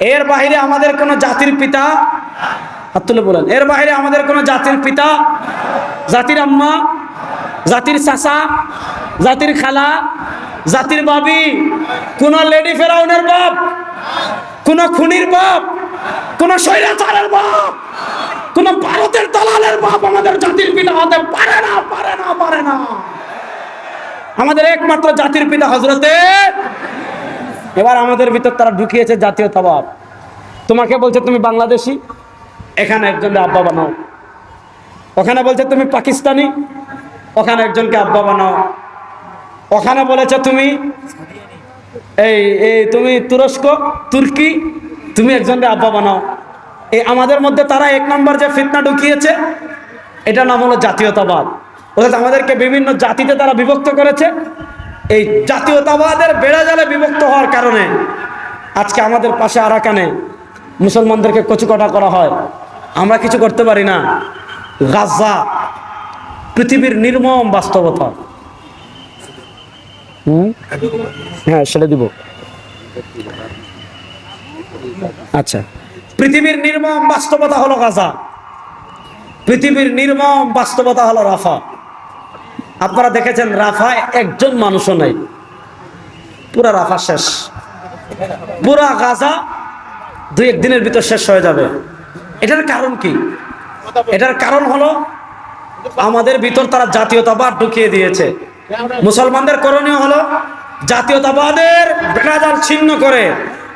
এর বাইরে আমাদের কোনো জাতির পিতা, হাত তুলে বলেন, এর বাইরে আমাদের কোনো জাতির পিতা, জাতির আম্মা, জাতির চাচা, জাতির খালা, জাতির বাবি কোন লেডি ফেরাউনের বাপ, কোন খুনির বাপ, কোন স্বৈরাচারের বাপ, কোন ভারতের দালালের বাপ আমাদের জাতির পিতা হতে পারে না পারে না পারে না। আমাদের একমাত্র জাতির পিতা হজরতে এবার আমাদের ভিতর তারা ঢুকিয়েছে জাতীয়তাবাদ তোমাকে বলছে, তুমি বাংলাদেশি? এখানে একজনকে আব্বা বানাও। ওখানে বলছে, তুমি পাকিস্তানি? ওখানে একজনকে আব্বা বানাও। ওখানে বলেছে, তুমি এই এই, তুমি তুরস্ক, তুর্কি, তুমি একজনকে আব্বা বানাও। এই আমাদের মধ্যে তারা এক নম্বর যে ফিতনা ঢুকিয়েছে এটা নাম হলো জাতীয়তাবাদ। অর্থাৎ আমাদেরকে বিভিন্ন জাতিতে তারা বিভক্ত করেছে। এই জাতীয়তাবাদের বেড়ে জালে বিভক্ত হওয়ার কারণে আজকে আমাদের পাশে আরাকানে মুসলমানদেরকে কচুকটা করা হয়। আমরা কিছু করতে পারি না। গাজা পৃথিবীর নির্মম বাস্তবতা? হ্যাঁ সেটা দিব। আচ্ছা। পৃথিবীর নির্মম বাস্তবতা হলো গাজা। পৃথিবীর নির্মম বাস্তবতা হলো রাফা। আপনারা দেখেছেন রাফায় একজন মানুষও নেই। পুরা রাফা শেষ। পুরা গাজা দুই একদিনের ভিতর শেষ হয়ে যাবে। এটার কারণ কি? এটার কারণ হলো আমাদের ভিতর তারা জাতীয়তাবাদ ঢুকিয়ে দিয়েছে। মুসলমানদের করণীয় হলো জাতীয়তাবাদের বেড়াজাল ছিন্ন করে।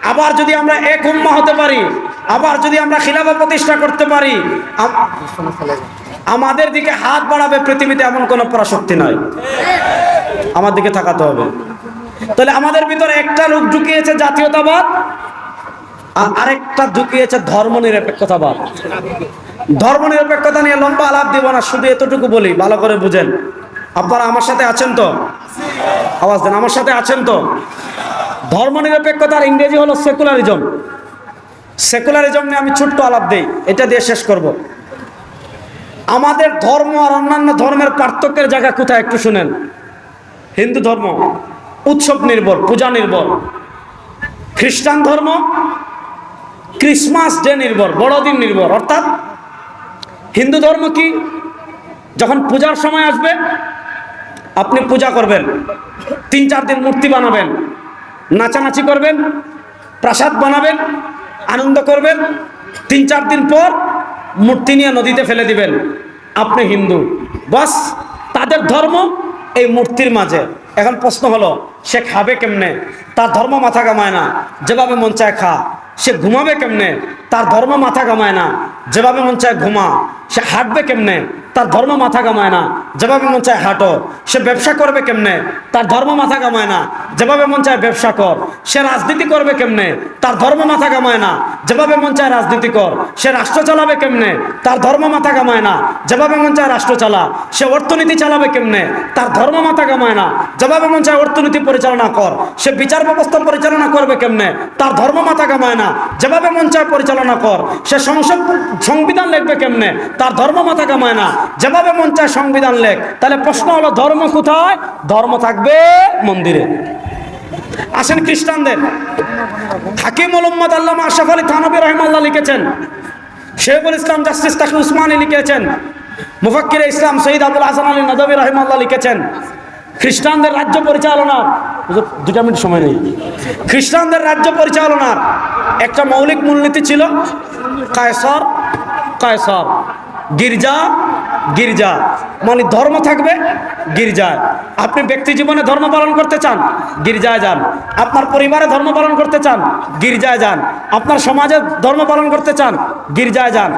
আবার যদি আমরা এক উম্মা হতে পারি আবার যদি আমরা খিলাফা প্রতিষ্ঠা করতে পারি আমাদের দিকে হাত বাড়াবে পৃথিবীতে এমন কোনো পরাশক্তি নয় আমার দিকে থাকাতে হবে। তাহলে আমাদের ভিতরে একটা রূপ ঢুকিয়েছে জাতীয়তাবাদ, আর আরেকটা ঢুকিয়েছে ধর্ম নিরপেক্ষতাবাদ ধর্ম নিরপেক্ষতা নিয়ে লম্বা আলাপ দিব না, শুধু এতটুকু বলি, ভালো করে বুঝেন। আপনারা আমার সাথে আছেন তো? আওয়াজ দেন, আমার সাথে আছেন তো? ধর্ম নিরপেক্ষতার ইংরেজি হলো সেকুলারিজম সেকুলারিজম নিয়ে আমি ছোট্ট আলাপ দেই, এটা দিয়ে শেষ করব। আমাদের ধর্ম আর অন্যান্য ধর্মের পার্থক্যের জায়গা কোথায় একটু শুনেন। হিন্দু ধর্ম, উৎসব নির্ভর, পূজা নির্ভর। খ্রিস্টান ধর্ম, ক্রিসমাস ডে নির্ভর, বড়দিন নির্ভর। অর্থাৎ হিন্দু ধর্ম কি? যখন পূজার সময় আসবে, আপনি পূজা করবেন, তিন চার দিন মূর্তি বানাবেন, নাচানাচি করবেন, প্রাসাদ বানাবেন আনন্দ করবেন। তিন, চার দিন পর মূর্তি নিয়ে নদীতে ফেলে দিবেন। আপনি হিন্দু। বাস, তাদের ধর্ম এই মূর্তির মাঝে। এখন প্রশ্ন হলো, সে খাবে কেমনে? তার ধর্ম মাথা কামায় না। যেভাবে মন চায় খা। সে ঘুমাবে কেমনে? তার ধর্ম মাথা কামায় না, যেভাবে মন চায় ঘুমা। সে হাঁটবে কেমনে? তার ধর্ম মাথা কামায় না, যেভাবে মন চায় হাঁটো। সে ব্যবসা করবে কেমনে? তার ধর্ম মাথা কামায় না, যেভাবে মন চায় ব্যবসা কর। সে রাজনীতি করবে কেমনে? তার ধর্ম মাথা কামায় না, যেভাবে মন চায় রাজনীতি কর। সে রাষ্ট্র চালাবে কেমনে? তার ধর্ম মাথা কামায় না, যেভাবে মন চায় রাষ্ট্র চালা। সে অর্থনীতি চালাবে কেমনে? তার ধর্ম মাথা কামায় না, যেভাবে মন চায় অর্থনীতি পরিচালনা কর। সে বিচার ব্যবস্থা পরিচালনা করবে কেমনে? তার ধর্ম মাথা কামায় না, যেভাবে মন চায় পরিচালনা কর। সে সংসদ সংবিধান লিখবে কেমনে? তার ধর্ম মাথা কামায় না। যেভাবে মন চায় সংবিধান লেখ। তাহলে প্রশ্ন হলো, ধর্ম কোথায়? ধর্ম থাকবে মন্দিরে। আসেন খ্রিস্টানদের। হাকিম মোহাম্মদ আল্লাহ আশরাফ আলী থানবী রহমাল্লাহ লিখেছেন। শেখুল ইসলাম জাস্টিস তাকি উসমানী লিখেছেন। মুফাক্কির ইসলাম শহীদ আবুল হাসান আলী নদবী রহমাল্লাহ লিখেছেন। খ্রিস্টানদের রাজ্য পরিচালনার দুটা মিনিট সময় নেই। খ্রিস্টানদের রাজ্য পরিচালনার একটা মৌলিক মূলনীতি ছিল কায়সর কায়সর, গির্জা গির্জা। মানে ধর্ম থাকবে গির্জায়। আপনি ব্যক্তি জীবনে ধর্ম পালন করতে চান, গির্জায় যান। আপনার পরিবারে ধর্ম পালন করতে চান, গির্জায় যান। আপনার সমাজে ধর্ম পালন করতে চান, গির্জায় যান।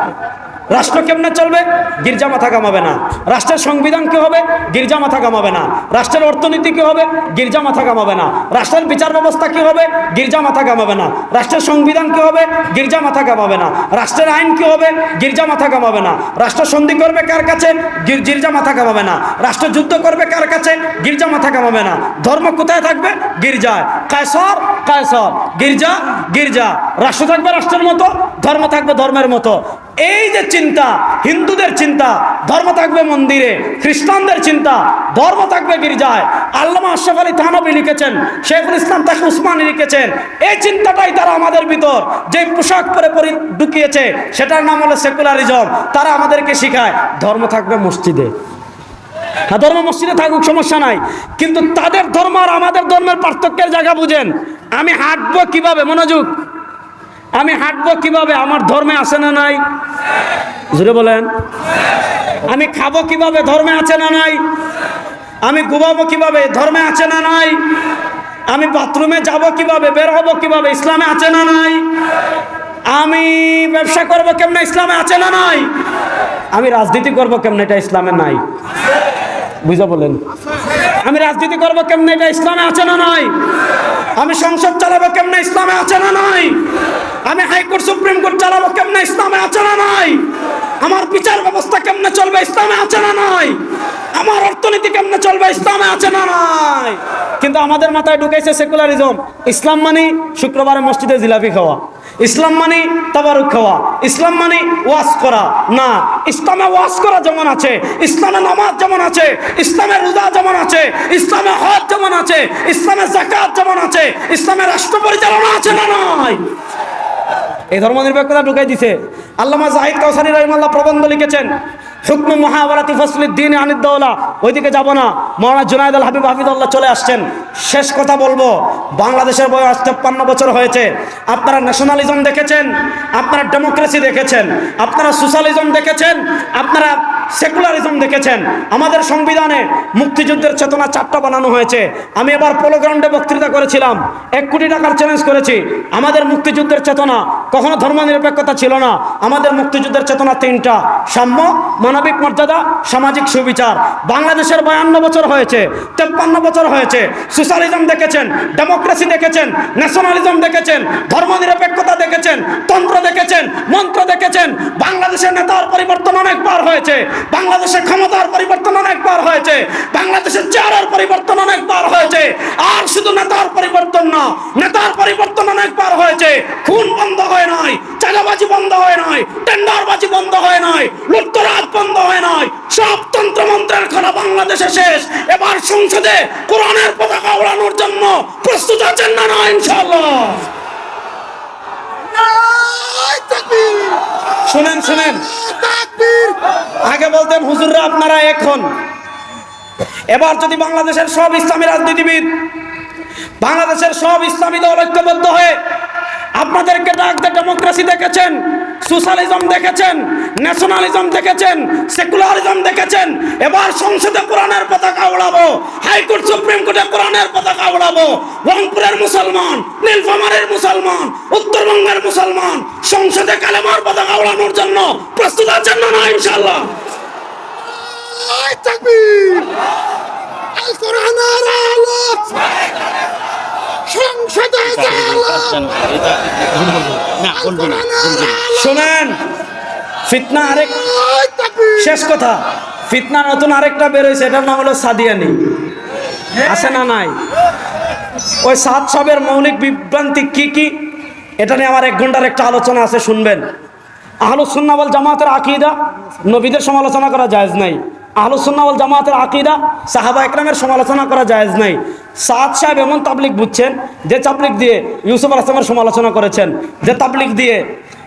রাষ্ট্র কেমনে চলবে? গির্জা মাথা কামাবে না। রাষ্ট্রের সংবিধান কি হবে? গির্জা মাথা কামাবে না। রাষ্ট্রের অর্থনীতি কি হবে? গির্জা মাথা কামাবে না। রাষ্ট্রের বিচার ব্যবস্থা কি হবে? গির্জা মাথা কামাবে না। রাষ্ট্রের সংবিধান কি হবে? গির্জা মাথা কামাবে না। রাষ্ট্রের আইন কি হবে? গির্জা মাথা কামাবে না। রাষ্ট্র সন্ধি করবে কার কাছে? গির- গির্জা মাথা কামাবে না। রাষ্ট্র যুদ্ধ করবে কার কাছে? গির্জা মাথা কামাবে না। ধর্ম কোথায় থাকবে? গির্জায়। কায়সর? কায়সর। গির্জা? গির্জা। রাষ্ট্র থাকবে রাষ্ট্রের মতো? ধর্ম থাকবে ধর্মের মতো। এই যে চিন্তা, হিন্দুদের চিন্তা, ধর্ম থাকবে মন্দিরে, খ্রিস্টানদের চিন্তা, ধর্ম থাকবে গির্জায়। আল্লামা আশরাফ আলী থানবী লিখেছেন, শেখুল ইসলাম তাকে উসমানী লিখেছেন। এই চিন্তাটাই তারা আমাদের ভিতর, যে পোশাক পরে পরি ঢুকিয়েছে, সেটার নাম হলো সেকুলারিজম। তারা আমাদেরকে শিখায়, ধর্ম থাকবে মসজিদে। হ্যাঁ ধর্ম মসজিদে থাকুক, সমস্যা নাই। কিন্তু তাদের ধর্ম আর আমাদের ধর্মের পার্থক্যের জায়গা বুঝেন। আমি হাঁটবো কীভাবে? মনোযোগ। আমি হাঁটবো কীভাবে? আমার ধর্মে আছে না নাই? জুড়ে বলেন। আমি খাব কীভাবে? ধর্মে আছে না নাই? আমি ঘুমাবো কীভাবে? ধর্মে আছে না নাই? আমি বাথরুমে যাব কীভাবে? বের হব কীভাবে? ইসলামে আছে না নাই? আমি ব্যবসা করব কেমনে? ইসলামে আছে না নাই? আমি রাজনীতি করব কেমনে? এটা ইসলামে নাই। বুঝা বলেন। আমি রাজনীতি করব কেমনে? এটা ইসলামে আছে না নাই? আমি সংসদ চালাবো কেমনে? ইসলামে আছে না নাই? আমি হাইকোর্ট সুপ্রিম কোর্ট চালাবো কেমনে? ইসলামে আছে না নাই? আমার বিচার ব্যবস্থা কেমনে চলবে? ইসলামে আছে না নাই? আমার অর্থনীতি কেমনে চলবে? ইসলামে আছে না নাই? কিন্তু আমাদের মাথায় ঢুকাইছে সেকুলারিজম। ইসলাম মানে শুক্রবারে মসজিদে জিলাপি খাওয়া। ইসলাম মানে তাবারুক খাওয়া। ইসলাম মানে ওয়াজ করা। না, ইসলামে ওয়াজ করা যেমন আছে, ইসলামে নামাজ যেমন আছে, ইসলামে রোজা যেমন আছে, ইসলামে হজ যেমন আছে, ইসলামে জাকাত যেমন আছে, ইসলামে রাষ্ট্র পরিচালনা আছে না নয় এই ধর্ম নিরপেক্ষতা ঢুকাই দিছে। আল্লামা জাহিদ কাউসারি রহিমাল্লাহ প্রবন্ধ লিখেছেন হুকম মহাবারাতি দিন আনিদ্দৌলা। ওইদিকে যাব না। মৌলানা জুনায়দ আল হাবিব হাফিদুল্লাহ চলে আসছেন। শেষ কথা বলব, বাংলাদেশের বয়স তেপ্পান্ন বছর হয়েছে। আপনারা ন্যাশনালিজম দেখেছেন, আপনারা ডেমোক্রেসি দেখেছেন, আপনারা সোশ্যালিজম দেখেছেন, আপনারা সেকুলারিজম দেখেছেন। আমাদের সংবিধানে মুক্তিযুদ্ধের চেতনা চারটা বানানো হয়েছে। আমি এবার পোলো গ্রাউন্ডে বক্তৃতা করেছিলাম। এক কোটি টাকার চ্যালেঞ্জ করেছি। আমাদের মুক্তিযুদ্ধের চেতনা কখনো ধর্মনিরপেক্ষতা ছিল না। আমাদের মুক্তিযুদ্ধের চেতনা তিনটা। সাম্য, মানবিক মর্যাদা, সামাজিক সুবিচার। বাংলাদেশের বায়ান্ন বছর হয়েছে, তেপ্পান্ন বছর হয়েছে। সোশ্যালিজম দেখেছেন, ডেমোক্রেসি দেখেছেন, ন্যাশনালিজম দেখেছেন, ধর্মনিরপেক্ষতা দেখেছেন, তন্ত্র দেখেছেন, মন্ত্র দেখেছেন। বাংলাদেশের নেতার পরিবর্তন অনেকবার হয়েছে। বাংলাদেশের ক্ষমতার পরিবর্তন অনেকবার হয়েছে। বাংলাদেশের চেহারার পরিবর্তন অনেকবার হয়েছে। আর শুধু নেতার পরিবর্তন না, নেতার পরিবর্তন অনেকবার হয়েছে। খুন বন্ধ হয় নাই, চাঁদাবাজি বন্ধ হয় নাই, টেন্ডারবাজি বন্ধ হয় নাই, লুটতরাজ বন্ধ হয় নাই। সব তন্ত্রমন্ত্রের খেলা বাংলাদেশে শেষ। এবার সংসদে কোরআনের পতাকা ওড়ানোর জন্য প্রস্তুত আছেন না না, ইনশাআল্লাহ। শুনেন শুনেন। আগে বলতেন হুজুররা আপনারা এখন। এবার যদি বাংলাদেশের সব ইসলামী রাজনীতিবিদ বাংলাদেশের সব ইসলামী দল ঐক্যবদ্ধ হয়ে আপনাদেরকে ডাক দিয়ে ডেমোক্রেসি দেখেছেন সোশ্যালিজম দেখেছেন ন্যাশনালিজম দেখেছেন সেকুলারিজম দেখেছেন, এবার সংসদে কোরআনের পতাকা উড়াবো, হাইকোর্ট, সুপ্রিম কোর্টে কোরআনের পতাকা উড়াবো, রংপুরের মুসলমান, নীলফামারের মুসলমান, উত্তরবঙ্গের মুসলমান, সংসদে কালেমার পতাকা উড়ানোর জন্য প্রস্তুত আছেন না ইনশাল্লাহ তাকবীর। আল কোরআনের আলো সংসদে। শোনেন ফিতনা আরেক শেষ কথা ফিতনা নতুন আরেকটা বেরোয়েছে এটার নাম হলো সাদিয়ানি। আছে না নাই? ওই সাত সবের মৌলিক বিভ্রান্তি কি কি? এটা নিয়ে আমার এক ঘণ্টার একটা আলোচনা আছে শুনবেন। আহলুসুন্নাবল জামাতের আকিদা নবীদের সমালোচনা করা জায়েজ নাই। আহলুসুন্নাবল জামাতের আকিদা, সাহাবা একরামের সমালোচনা করা জায়েজ নাই। সাদ সাহেব এমন তাবলিক বুঝছেন, যে তাবলিক দিয়ে ইউসুফ আল সমালোচনা করেছেন, যে তাবলিক দিয়ে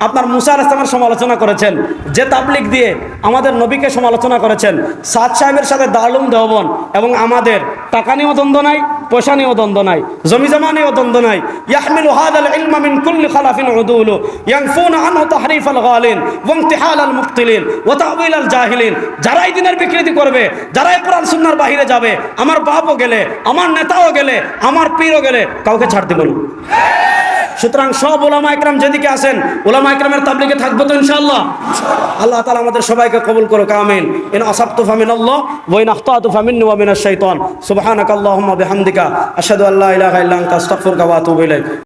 আপনার মুসা আল ইসলামের সমালোচনা করেছেন, যে তাবলিক দিয়ে আমাদের নবীকে সমালোচনা করেছেন, সাদ সাহেবের সাথে দারুম দেওবন এবং আমাদের টাকা নিয়েও দ্বন্দ্ব নাই, পয়সা নিয়েও দ্বন্দ্ব নাই, জমি জমা নিয়েও দ্বন্দ্ব নাই। ইয়াহমিলু হাদাল ইলমা মিন কুল্লি খালাফিন উদুলু ইয়ানফুনা আনহু তাহরিফ আল গালিন, ওয়া ইমতিহাল আল মুক্তিলিন ওয়া তাউইল আল জাহিলিন। যারা এই দিনের বিকৃতি করবে যারা এই কোরআন সুন্নাহর বাহিরে যাবে, আমার বাপও গেলে, আমার নেতাও গেলে, আমার পীরও গেলে, কাউকে ছাড় দিব না। সুতরাং সব ওলামা একরাম যেদিকে আসেন ওলামা একরামের তাবলিকে থাকব তো ইনশাল্লাহ আল্লাহ তালা আমাদের সবাইকে কবুল করো আমিন। ইন আসাবতু ফামিন আল্লাহ ওয়া ইন আখতাতু ফামিন ওয়া মিনাশ শাইতান। সুবহানাকাল্লাহুম্মা বিহামদিকা, আশহাদু আল্লা ইলাহা ইল্লা আনতা, আস্তাগফিরুকা